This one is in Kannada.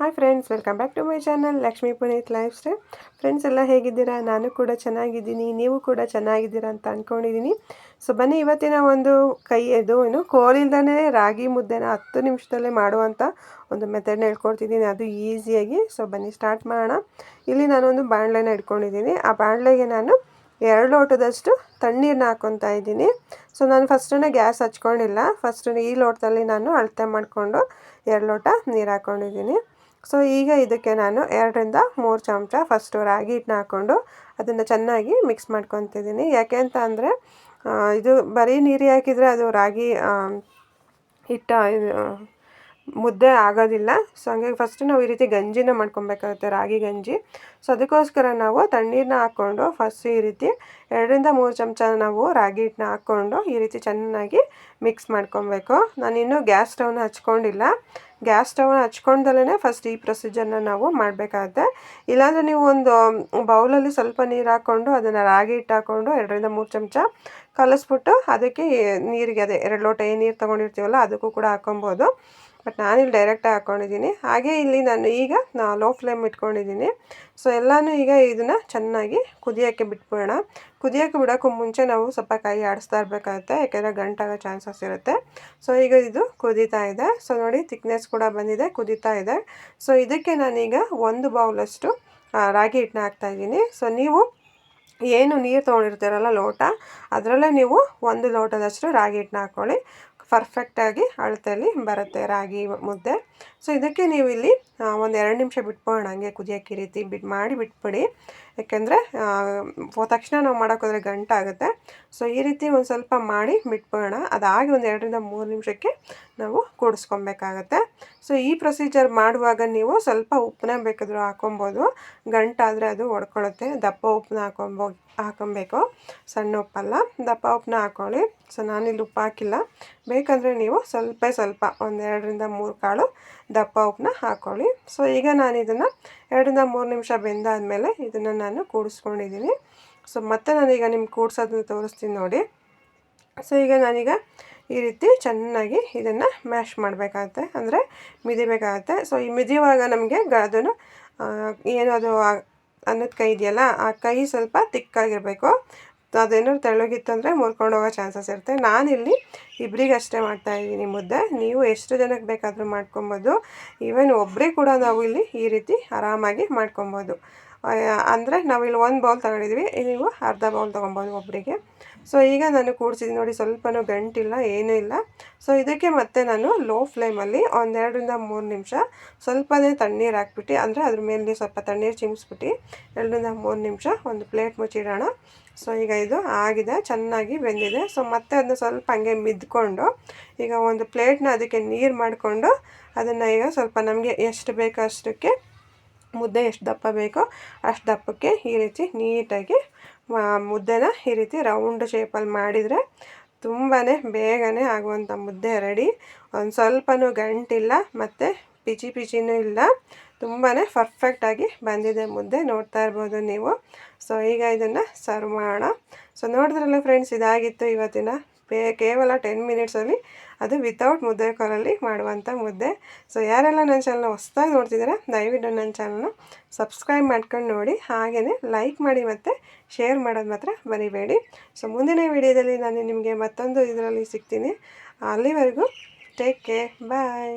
Hi friends welcome back to my channel Lakshmi Puneeth lifestyle friends ಎಲ್ಲ ಹೇಗಿದ್ದೀರಾ? ನಾನು ಕೂಡ ಚೆನ್ನಾಗಿದ್ದೀನಿ, ನೀವು ಕೂಡ ಚೆನ್ನಾಗಿದ್ದೀರಾ ಅಂತ ಅಂದ್ಕೊಂಡಿದ್ದೀನಿ ಸೊ ಬನ್ನಿ, ಇವತ್ತಿನ ಒಂದು ಕೈ ಇದು ಏನು ಕೋಲಿಲ್ದೇ ರಾಗಿ ಮುದ್ದೆನ ಹತ್ತು ನಿಮಿಷದಲ್ಲೇ ಮಾಡುವಂಥ ಒಂದು ಮೆಥಡ್ನ ಹೇಳ್ಕೊಡ್ತಿದ್ದೀನಿ. ಅದು ಈಸಿಯಾಗಿ ಸೊ ಬನ್ನಿ ಸ್ಟಾರ್ಟ್ ಮಾಡೋಣ. ಇಲ್ಲಿ ನಾನೊಂದು ಬಾಣಲೆನ ಇಟ್ಕೊಂಡಿದ್ದೀನಿ. ಆ ಬಾಣಲೆಗೆ ನಾನು ಎರಡು ಲೋಟದಷ್ಟು ತಣ್ಣೀರನ್ನ ಹಾಕೊತಾ ಇದ್ದೀನಿ. ಸೊ ನಾನು ಫಸ್ಟನ್ನೇ ಗ್ಯಾಸ್ ಹಚ್ಕೊಂಡಿಲ್ಲ. ಫಸ್ಟ್ ಈ ಲೋಟದಲ್ಲಿ ನಾನು ಅಳತೆ ಮಾಡಿಕೊಂಡು ಎರಡು ಲೋಟ ನೀರು ಹಾಕ್ಕೊಂಡಿದ್ದೀನಿ. ಸೊ ಈಗ ಇದಕ್ಕೆ ನಾನು ಎರಡರಿಂದ ಮೂರು ಚಮಚ ಫಸ್ಟು ರಾಗಿ ಹಿಟ್ಟನ್ನ ಹಾಕ್ಕೊಂಡು ಅದನ್ನು ಚೆನ್ನಾಗಿ ಮಿಕ್ಸ್ ಮಾಡ್ಕೊತಿದ್ದೀನಿ. ಯಾಕೆ ಅಂತ ಅಂದರೆ ಇದು ಬರೀ ನೀರು ಹಾಕಿದರೆ ಅದು ರಾಗಿ ಹಿಟ್ಟ ಮುದ್ದೆ ಆಗೋದಿಲ್ಲ. ಸೊ ಹಂಗಾಗಿ ಫಸ್ಟ್ ನಾವು ಈ ರೀತಿ ಗಂಜಿನ ಮಾಡ್ಕೊಬೇಕಾಗುತ್ತೆ, ರಾಗಿ ಗಂಜಿ. ಸೊ ಅದಕ್ಕೋಸ್ಕರ ನಾವು ತಣ್ಣೀರನ್ನ ಹಾಕ್ಕೊಂಡು ಫಸ್ಟ್ ಈ ರೀತಿ ಎರಡರಿಂದ ಮೂರು ಚಮಚ ನಾವು ರಾಗಿ ಹಿಟ್ಟನ್ನ ಹಾಕ್ಕೊಂಡು ಈ ರೀತಿ ಚೆನ್ನಾಗಿ ಮಿಕ್ಸ್ ಮಾಡ್ಕೊಬೇಕು. ನಾನಿನ್ನೂ ಗ್ಯಾಸ್ ಸ್ಟವ್ನ ಹಚ್ಕೊಂಡಿಲ್ಲ. ಗ್ಯಾಸ್ ಸ್ಟವ್ನ ಹಚ್ಕೊಂಡಲ್ಲೇ ಫಸ್ಟ್ ಈ ಪ್ರೊಸೀಜರ್ನ ನಾವು ಮಾಡಬೇಕಾಗುತ್ತೆ. ಇಲ್ಲಾಂದರೆ ನೀವು ಒಂದು ಬೌಲಲ್ಲಿ ಸ್ವಲ್ಪ ನೀರು ಹಾಕ್ಕೊಂಡು ಅದನ್ನು ರಾಗಿ ಹಿಟ್ಟು ಹಾಕ್ಕೊಂಡು ಎರಡರಿಂದ ಮೂರು ಚಮಚ ಕಲಿಸ್ಬಿಟ್ಟು ಅದಕ್ಕೆ ನೀರಿಗೆ ಅದೇ ಎರಡು ಲೋಟ ಏನು ನೀರು ತೊಗೊಂಡಿರ್ತೀವಲ್ಲ, ಅದಕ್ಕೂ ಕೂಡ ಹಾಕೊಬೋದು ಬಟ್ ನಾನಿಲ್ಲಿ ಡೈರೆಕ್ಟಾಗಿ ಹಾಕ್ಕೊಂಡಿದ್ದೀನಿ ಹಾಗೆ ಇಲ್ಲಿ ನಾನು ಈಗ ನಾ ಲೋ ಫ್ಲೇಮ್ ಇಟ್ಕೊಂಡಿದ್ದೀನಿ. ಸೊ ಎಲ್ಲನೂ ಈಗ ಇದನ್ನು ಚೆನ್ನಾಗಿ ಕುದಿಯೋಕ್ಕೆ ಬಿಟ್ಬಿಡೋಣ. ಕುದಿಯೋಕ್ಕೆ ಬಿಡೋಕ್ಕೂ ಮುಂಚೆ ನಾವು ಸ್ವಲ್ಪ ಕೈ ಆಡಿಸ್ತಾ ಇರಬೇಕಾಗುತ್ತೆ, ಯಾಕೆಂದರೆ ಗಂಟಾಗೋ ಚಾನ್ಸಸ್ ಇರುತ್ತೆ. ಸೊ ಈಗ ಇದು ಕುದೀತಾ ಇದೆ. ಸೊ ನೋಡಿ ಥಿಕ್ನೆಸ್ ಕೂಡ ಬಂದಿದೆ, ಕುದೀತಾ ಇದೆ. ಸೊ ಇದಕ್ಕೆ ನಾನೀಗ ಒಂದು ಬೌಲಷ್ಟು ರಾಗಿ ಹಿಟ್ಟನ್ನ ಹಾಕ್ತಾಯಿದ್ದೀನಿ ಸೊ ನೀವು ಏನು ನೀರು ತೊಗೊಂಡಿರ್ತೀರಲ್ಲ ಲೋಟ, ಅದರಲ್ಲೇ ನೀವು ಒಂದು ಲೋಟದಷ್ಟು ರಾಗಿ ಹಿಟ್ಟನ್ನ ಹಾಕ್ಕೊಳ್ಳಿ ಪರ್ಫೆಕ್ಟಾಗಿ ಅಳತೆಯಲ್ಲಿ ಬರುತ್ತೆ ರಾಗಿ ಮುದ್ದೆ. ಸೊ ಇದಕ್ಕೆ ನೀವು ಇಲ್ಲಿ ಒಂದು ಎರಡು ನಿಮಿಷ ಬಿಟ್ಕೊಳ್ಳೋಣ ಹಂಗೆ ಕುದಿಯೋಕ್ಕೆ ರೀತಿ ಬಿಟ್ಟು ಮಾಡಿ ಬಿಟ್ಬಿಡಿ. ಯಾಕೆಂದರೆ ತಕ್ಷಣ ನಾವು ಮಾಡೋಕ್ಕೋದ್ರೆ ಗಂಟಾಗುತ್ತೆ ಸೊ ಈ ರೀತಿ ಒಂದು ಸ್ವಲ್ಪ ಮಾಡಿ ಬಿಟ್ಬಿಡೋಣ. ಅದಾಗಿ ಒಂದು ಎರಡರಿಂದ ಮೂರು ನಿಮಿಷಕ್ಕೆ ನಾವು ಕೂಡಿಸ್ಕೊಬೇಕಾಗತ್ತೆ. ಸೊ ಈ ಪ್ರೊಸೀಜರ್ ಮಾಡುವಾಗ ನೀವು ಸ್ವಲ್ಪ ಉಪ್ಪನ್ನ ಬೇಕಾದರೂ ಹಾಕೊಬೋದು ಗಂಟಾದರೆ ಅದು ಒಡ್ಕೊಳ್ಳುತ್ತೆ ದಪ್ಪ ಉಪ್ಪನ್ನ ಹಾಕೊಂಬೋ, ಹಾಕೊಬೇಕು. ಸಣ್ಣ ಉಪ್ಪಲ್ಲ. ದಪ್ಪ ಉಪ್ಪನ್ನ ಹಾಕ್ಕೊಳ್ಳಿ ಸೊ ನಾನಿಲ್ಲಿ ಉಪ್ಪು ಹಾಕಿಲ್ಲ. ಬೇಕಂದರೆ ನೀವು ಸ್ವಲ್ಪ ಸ್ವಲ್ಪ, ಒಂದು ಎರಡರಿಂದ ಮೂರು ಕಾಳು ದಪ್ಪ ಉಪ್ಪನ್ನ ಹಾಕ್ಕೊಳ್ಳಿ ಸೊ ಈಗ ನಾನು ಇದನ್ನು ಎರಡರಿಂದ ಮೂರು ನಿಮಿಷ ಬೆಂದಾದಮೇಲೆ ಇದನ್ನು ನಾನು ಕೂಡಿಸ್ಕೊಂಡಿದ್ದೀನಿ. ಸೊ ಮತ್ತೆ ನಾನೀಗ ನಿಮ್ಗೆ ಕೂಡ್ಸೋದನ್ನ ತೋರಿಸ್ತೀನಿ ನೋಡಿ. ಸೊ ಈಗ ನಾನೀಗ ಈ ರೀತಿ ಚೆನ್ನಾಗಿ ಇದನ್ನು ಮ್ಯಾಶ್ ಮಾಡಬೇಕಾಗತ್ತೆ. ಅಂದರೆ ಮಿದಿಬೇಕಾಗತ್ತೆ. ಸೊ ಈ ಮಿದಿಯುವಾಗ ನಮಗೆ ಅದನ್ನು ಏನು ಅದು ಅನ್ನೋದು ಕೈ ಇದೆಯಲ್ಲ, ಆ ಕೈ ಸ್ವಲ್ಪ ತಿಕ್ಕಾಗಿರಬೇಕು. ಅದೇನಾದ್ರು ತೆಳ್ಳಗಿತ್ತು ಅಂದರೆ ಮುರ್ಕೊಂಡು ಹೋಗೋ ಚಾನ್ಸಸ್ ಇರುತ್ತೆ. ನಾನಿಲ್ಲಿ ಇಬ್ಬರಿಗೆ ಅಷ್ಟೇ ಮಾಡ್ತಾಯಿದ್ದೀನಿ ಮುದ್ದೆ. ನೀವು ಎಷ್ಟು ಜನಕ್ಕೆ ಬೇಕಾದರೂ ಮಾಡ್ಕೊಬೋದು. ಈವನ್ ಒಬ್ಬರಿಗೆ ಕೂಡ ನಾವು ಇಲ್ಲಿ ಈ ರೀತಿ ಆರಾಮಾಗಿ ಮಾಡ್ಕೊಬೋದು. ಅಂದರೆ ನಾವಿಲ್ಲಿ ಒಂದು ಬೌಲ್ ತೊಗೊಂಡಿದ್ವಿ. ನೀವು ಅರ್ಧ ಬೌಲ್ ತೊಗೊಬೋದು ಒಬ್ಬರಿಗೆ ಸೊ ಈಗ ನಾನು ಕೂಡಿಸಿದ್ದೀನಿ ನೋಡಿ, ಸ್ವಲ್ಪನೂ ಗಂಟಿಲ್ಲ, ಏನೂ ಇಲ್ಲ. ಸೊ ಇದಕ್ಕೆ ಮತ್ತೆ ನಾನು ಲೋ ಫ್ಲೇಮಲ್ಲಿ ಒಂದೆರಡರಿಂದ ಮೂರು ನಿಮಿಷ ಸ್ವಲ್ಪನೇ ತಣ್ಣೀರು ಹಾಕ್ಬಿಟ್ಟು, ಅಂದರೆ ಅದ್ರ ಮೇಲೆ ಸ್ವಲ್ಪ ತಣ್ಣೀರು ಚಿಮ್ಸ್ಬಿಟ್ಟು ಎರಡರಿಂದ ಮೂರು ನಿಮಿಷ ಒಂದು ಪ್ಲೇಟ್ ಮುಚ್ಚಿಡೋಣ. ಸೊ ಈಗ ಇದು ಆಗಿದೆ, ಚೆನ್ನಾಗಿ ಬೆಂದಿದೆ. ಸೊ ಮತ್ತೆ ಅದನ್ನ ಸ್ವಲ್ಪ ಹಂಗೆ ಮಿದ್ಕೊಂಡು, ಈಗ ಒಂದು ಪ್ಲೇಟ್ನ ಅದಕ್ಕೆ ನೀರು ಮಾಡಿಕೊಂಡು ಅದನ್ನು ಈಗ ಸ್ವಲ್ಪ ನಮಗೆ ಎಷ್ಟು ಬೇಕೋ ಅಷ್ಟಕ್ಕೆ ಮುದ್ದೆ ಎಷ್ಟು ದಪ್ಪ ಬೇಕೋ ಅಷ್ಟು ದಪ್ಪಕ್ಕೆ ಈ ರೀತಿ ನೀಟಾಗಿ ಮುದ್ದೆನ ಈ ರೀತಿ ರೌಂಡ್ ಶೇಪಲ್ಲಿ ಮಾಡಿದರೆ ತುಂಬಾ ಬೇಗನೆ ಆಗುವಂಥ ಮುದ್ದೆ ರೆಡಿ ಒಂದು ಸ್ವಲ್ಪನೂ ಗಂಟಿಲ್ಲ ಮತ್ತು ಪಿಚಿ ಪಿಚಿನೂ ಇಲ್ಲ. ತುಂಬಾ ಪರ್ಫೆಕ್ಟಾಗಿ ಬಂದಿದೆ ಮುದ್ದೆ. ನೋಡ್ತಾ ಇರ್ಬೋದು ನೀವು. ಸೊ ಈಗ ಇದನ್ನು ಸರ್ವ್ ಮಾಡೋಣ. ಸೊ ನೋಡಿದ್ರಲ್ಲ ಫ್ರೆಂಡ್ಸ್ ಇದಾಗಿತ್ತು ಇವತ್ತಿನ ಬೇ ಕೇವಲ ಟೆನ್ ಮಿನಿಟ್ಸಲ್ಲಿ ಅದು ವಿತೌಟ್ ಮುದ್ದೆ ಕಾಲಲ್ಲಿ ಮಾಡುವಂಥ ಮುದ್ದೆ. ಸೊ ಯಾರೆಲ್ಲ ನನ್ನ ಚಾನಲ್ನ ಹೊಸ್ದಾಗಿ ನೋಡ್ತಿದ್ದೀರಾ, ದಯವಿಟ್ಟು ನನ್ನ ಚಾನಲ್ನ ಸಬ್ಸ್ಕ್ರೈಬ್ ಮಾಡ್ಕೊಂಡು ನೋಡಿ. ಹಾಗೆಯೇ ಲೈಕ್ ಮಾಡಿ ಮತ್ತು ಶೇರ್ ಮಾಡೋದು ಮಾತ್ರ ಬರಿಬೇಡಿ ಸೊ ಮುಂದಿನ ವಿಡಿಯೋದಲ್ಲಿ ನಾನು ನಿಮಗೆ ಮತ್ತೊಂದು ಇದರಲ್ಲಿ ಸಿಗ್ತೀನಿ. ಅಲ್ಲಿವರೆಗೂ ಟೇಕ್ ಕೇರ್ ಬಾಯ್